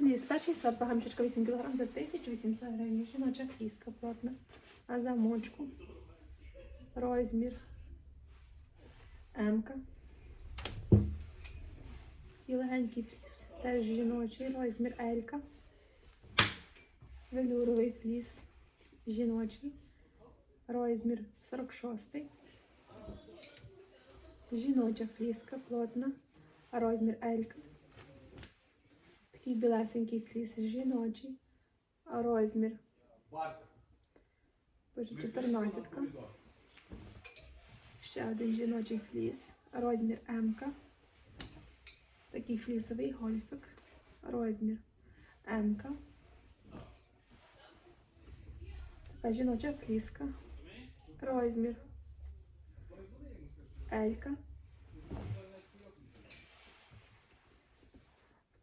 Ліс, перший сорт, вага мішечка 8 кг за 1800 гривень. Жіноча фліска плотна. На замочку. Розмір. М-ка. І легенький фліс. Теж жіночий розмір Елька. Велюровий фліс. Жіночий. Розмір 46. Жіноча фліска плотна. Розмір Елька. Такий білесенький фліс жіночий. Розмір. Боже, 14. Ще один жіночий фліс. Розмір М. Такий флісовий гольфик. Розмір М. Така жіноча фліска. Розмір Елька.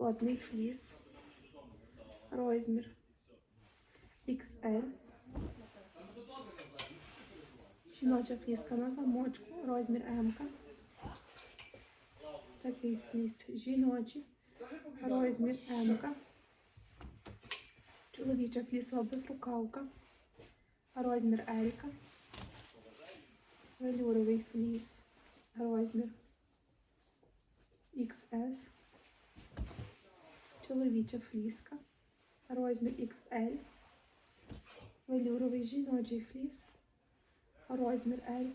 Плотний фліс. Розмір XL. Жіноча фліска на замочку. Розмір М. Такий фліс жіночий. Розмір М. Чоловіча флісова безрукавка. Розмір L. Велюровий фліс. Розмір XS. Чоловіча фліска. Розмір XL. Велюровий жіночий фліс. Розмір L.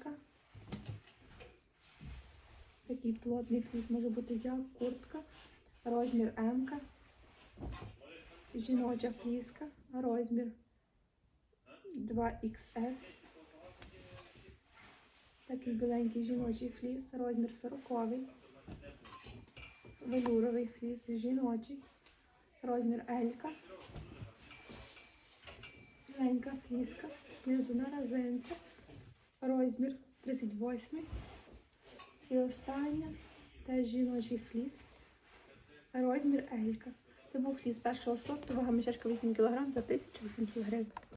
Такий плотний фліс може бути як куртка. Розмір М. Жіноча фліска. Розмір 2XS. Такий біленький жіночий фліс, розмір 40. Велюровий фліс жіночий, розмір Елька. Маленька фліска, знизу на резинці, розмір 38. І остання теж жіночий фліс, розмір Елька. Це був фліс першого сорту, вага мішечка 8 кг за 1800 гривень.